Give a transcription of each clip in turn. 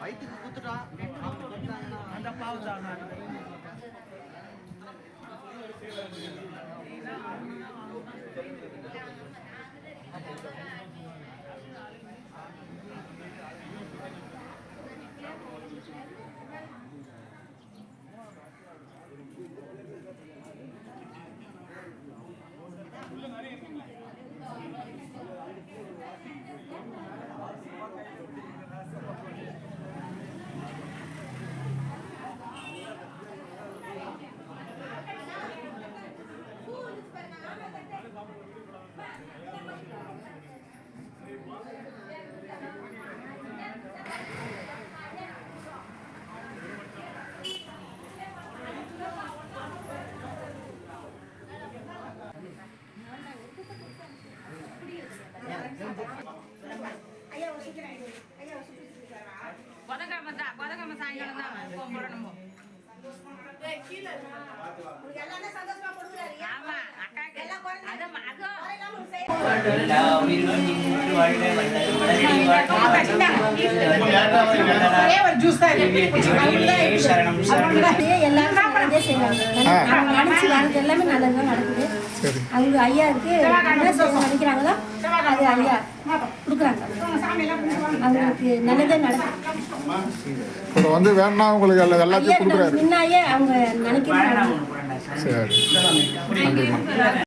வயிற்றுக்கு குத்துட்டா அந்த பாவம் தான் தான் புதன்கிழமை சாயங்காலம் தான். போ- போடணும் போ. ஆமா அக்காக்கு அது அதுவும் எல்லா உயிர்களும் இன்புற்று வாழ்க வல்லல் மலரடி வாழ்க திருவடிகளே சரணம் சரணம் எல்லாரும் நல்லதே செய்வாங்க அவங்க நினைச்சு வரது எல்லாமே நல்லதுதான் நடக்குது அவங்க ஐயாவுக்கு நினைக்கிறாங்களோ அது ஐயா கொடுக்குறாங்க அவங்களுக்கு நல்லதே நடக்கும் இப்போ வந்து வேணா உங்களுக்கு ஐயா எல்லாத்தையும் கொடுக்குறாரு முன்னாயே அவங்க நினைக்கிறாங்க சரி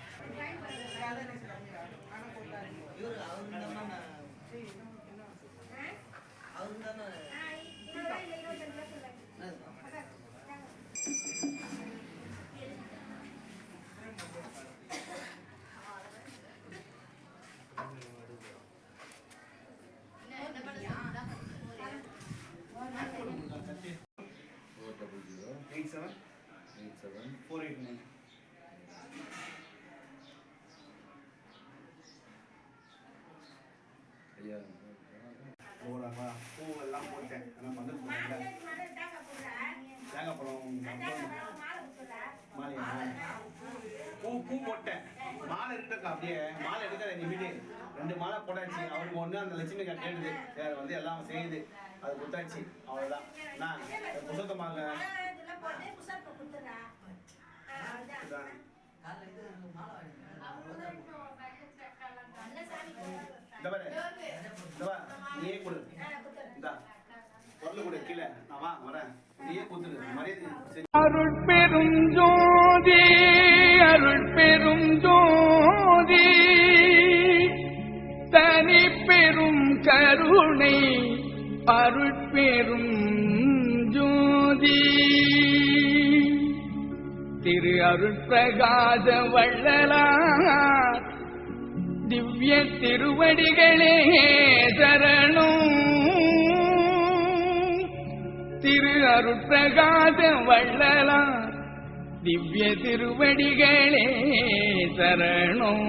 eight seven eight seven four eight nine ஓடாப்பா பூவெல்லாம் போட்டேன் ஆனால் பந்தல் போட்டேன் தேங்காய் பழம் மாலையா பூ பூ போட்டேன் மாலை இருக்கா அப்படியே மாலை எடுக்கிற நிமிடி ரெண்டு மாலை போட்டாச்சு அவருக்கு ஒன்று அந்த லட்சுமி கா கேட்டுது வேறு வந்து எல்லாம் செய்யுது அது கொடுத்தாச்சு அவ்வளோதான் நான் புசத்தமாக இந்த பாரு. நீயே கொடு. இந்தா பொருள் கொடு கீழே. நான் வா வரேன். நீயே கொடுத்துரு மரியாதை செஞ்சு அருட்பெரும் ஜோதி அருட்பெரும் ஜோதி. தனி பெரும் கருணை அருட்பெரும் ஜோதி. திரு அருட்பிரகாச வள்ளலார் திவ்ய திருவடிகளே சரணும் திரு அருட்பிரகாச வள்ளலா திவ்ய திருவடிகளே சரணம்